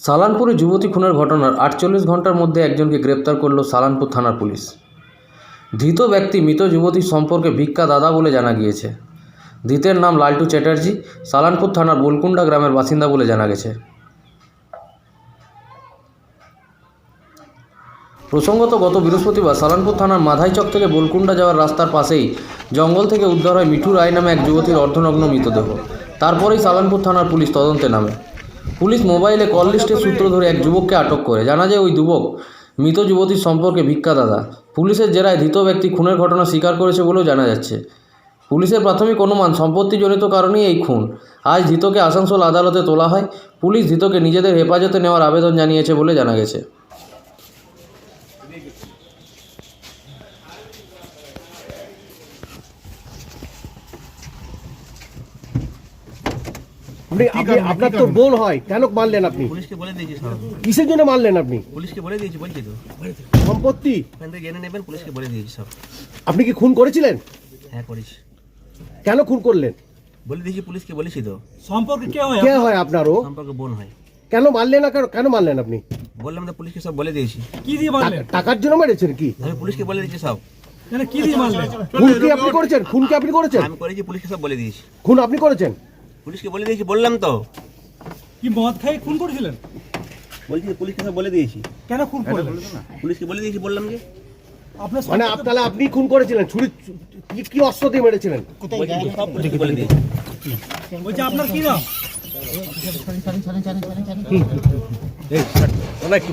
সালানপুরে যুবতী খুনের ঘটনার আটচল্লিশ ঘণ্টার মধ্যে একজনকে গ্রেপ্তার করল সালানপুর থানার পুলিশ। ধৃত ব্যক্তি মৃত যুবতীর সম্পর্কে ভিক্ষা দাদা বলে জানা গিয়েছে। ধৃতের নাম লালটু চ্যাটার্জি, সালানপুর থানার বোলকুন্ডা গ্রামের বাসিন্দা বলে জানা গেছে। প্রসঙ্গত, গত বৃহস্পতিবার সালানপুর থানার মাধাইচক থেকে বোলকুন্ডা যাওয়ার রাস্তার পাশেই জঙ্গল থেকে উদ্ধার হয় মিঠু রায় নামে এক যুবতীর অর্ধনগ্ন মৃতদেহ। তারপরেই সালানপুর থানার পুলিশ তদন্তে নামে। পুলিশ মোবাইলে কল লিস্টের সূত্র ধরে এক যুবককে আটক করে। জানা যায়, ওই যুবক মৃত যুবতীর সম্পর্কে ভিক্ষাদাতা পুলিশের জেরায় ধৃত ব্যক্তি খুনের ঘটনা স্বীকার করেছে বলেও জানা যাচ্ছে। পুলিশের প্রাথমিক অনুমান সম্পত্তিজনিত কারণেই এই খুন। আজ ধৃতকে আসানসোল আদালতে তোলা হয়। পুলিশ ধৃতকে নিজেদের হেফাজতে নেওয়ার আবেদন জানিয়েছে বলে জানা গেছে। আপনি আপনি আপনার তো বোন হয়। কেন মারলেন আপনি? পুলিশকে বলে দিয়েছি কিসের জন্য মারলেন আপনি? পুলিশকে বলে দিয়েছি বলছি তো। সম্পত্তি? জেনে নেবেন পুলিশকে বলে দিয়েছি সব। আপনি কি খুন করেছিলেন? হ্যাঁ কেন খুন করলেন? বলে দিয়েছি পুলিশকে বলেছি তো। সম্পর্কে কে হয়? কে হয় আপনারও? সম্পর্কে বোন হয়। কেন মারলেন না কেন কেন মারলেন আপনি? বললাম তো পুলিশকে সব বলে দিয়েছি। কি দিয়ে মারলেন টাকার জন্য মেরেছেন কি? আমি পুলিশকে বলে দিয়েছি সব। মানে কি দিয়ে মারলেন খুন কি আপনি করেছেন? খুন কি আপনি করেছেন? আমি করেছি পুলিশকে সব বলে দিয়েছি। খুন আপনি করেছেন? পুলিশকে বলে দিয়েছি বললাম তো। কি মদ খাই? খুন করেছিলেন? বলছি পুলিশকে সব বলে দিয়েছি। কেন খুন করলেন? পুলিশকে বলে দিয়েছি বললাম যে। আপনার মানে আপ- তাহলে আপনি খুন করেছিলেন ছুরি কি কি অস্ত্র দিয়ে মেরেছিলেন? সব পুলিশকে বলে দিয়েছি। বলছি আপনার কি নাম? এই, একটু